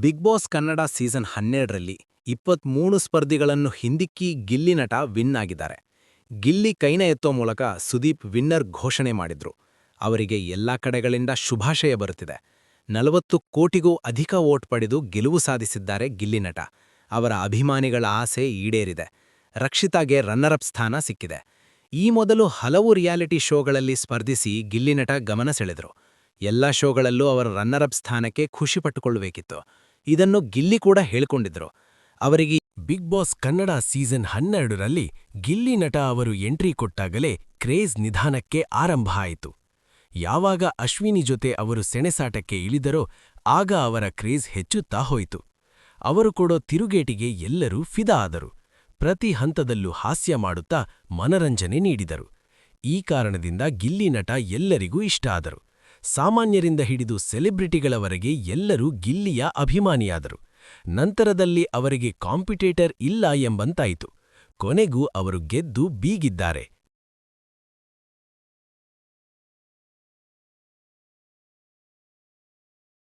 Big boss Kannada season ಹನ್ನೆರಡರಲ್ಲಿ ಇಪ್ಪತ್ಮೂರು ಸ್ಪರ್ಧಿಗಳನ್ನು ಹಿಂದಿಕ್ಕಿ ಗಿಲ್ಲಿ ನಟ ವಿನ್ ಆಗಿದ್ದಾರೆ. ಗಿಲ್ಲಿ ಕೈನ ಎತ್ತೋ ಮೂಲಕ ಸುದೀಪ್ ವಿನ್ನರ್ ಘೋಷಣೆ ಮಾಡಿದ್ರು. ಅವರಿಗೆ ಎಲ್ಲಾ ಕಡೆಗಳಿಂದ ಶುಭಾಶಯ ಬರುತ್ತಿದೆ. ನಲವತ್ತು ಕೋಟಿಗೂ ಅಧಿಕ ವೋಟ್ ಪಡೆದು ಗೆಲುವು ಸಾಧಿಸಿದ್ದಾರೆ ಗಿಲ್ಲಿ ನಟ. ಅವರ ಅಭಿಮಾನಿಗಳ ಆಸೆ ಈಡೇರಿದೆ. ರಕ್ಷಿತಾಗೆ ರನ್ನರಪ್ ಸ್ಥಾನ ಸಿಕ್ಕಿದೆ. ಈ ಮೊದಲು ಹಲವು ರಿಯಾಲಿಟಿ ಶೋಗಳಲ್ಲಿ ಸ್ಪರ್ಧಿಸಿ ಗಿಲ್ಲಿ ನಟ ಗಮನ ಸೆಳೆದರು. ಎಲ್ಲ ಶೋಗಳಲ್ಲೂ ಅವರ ರನ್ನರಪ್ ಸ್ಥಾನಕ್ಕೆ ಖುಷಿ ಪಟ್ಟುಕೊಳ್ಳಬೇಕಿತ್ತು. ಇದನ್ನು ಗಿಲ್ಲಿ ಕೂಡ ಹೇಳಿಕೊಂಡಿದ್ರು. ಅವರಿಗೆ ಬಿಗ್ ಬಾಸ್ ಕನ್ನಡ ಸೀಸನ್ ಹನ್ನೆರಡರಲ್ಲಿ ಗಿಲ್ಲಿ ನಟ ಅವರು ಎಂಟ್ರಿ ಕೊಟ್ಟಾಗಲೇ ಕ್ರೇಜ್ ನಿಧಾನಕ್ಕೆ ಆರಂಭ ಆಯಿತು. ಯಾವಾಗ ಅಶ್ವಿನಿ ಜೊತೆ ಅವರು ಸೆಣೆಸಾಟಕ್ಕೆ ಇಳಿದರೋ ಆಗ ಅವರ ಕ್ರೇಜ್ ಹೆಚ್ಚುತ್ತಾ ಹೋಯಿತು. ಅವರು ಕೊಡೋ ತಿರುಗೇಟಿಗೆ ಎಲ್ಲರೂ ಫಿದಾ ಆದರು. ಪ್ರತಿ ಹಂತದಲ್ಲೂ ಹಾಸ್ಯ ಮಾಡುತ್ತಾ ಮನರಂಜನೆ ನೀಡಿದರು. ಈ ಕಾರಣದಿಂದ ಗಿಲ್ಲಿ ನಟ ಎಲ್ಲರಿಗೂ ಇಷ್ಟ ಆದರು. ಸಾಮಾನ್ಯರಿಂದ ಹಿಡಿದು ಸೆಲೆಬ್ರಿಟಿಗಳವರೆಗೆ ಎಲ್ಲರೂ ಗಿಲ್ಲಿಯ ಅಭಿಮಾನಿಯಾದರು. ನಂತರದಲ್ಲಿ ಅವರಿಗೆ ಕಾಂಪಿಟೇಟರ್ ಇಲ್ಲ ಎಂಬಂತಾಯಿತು. ಕೊನೆಗೂ ಅವರು ಗೆದ್ದು ಬೀಗಿದ್ದಾರೆ.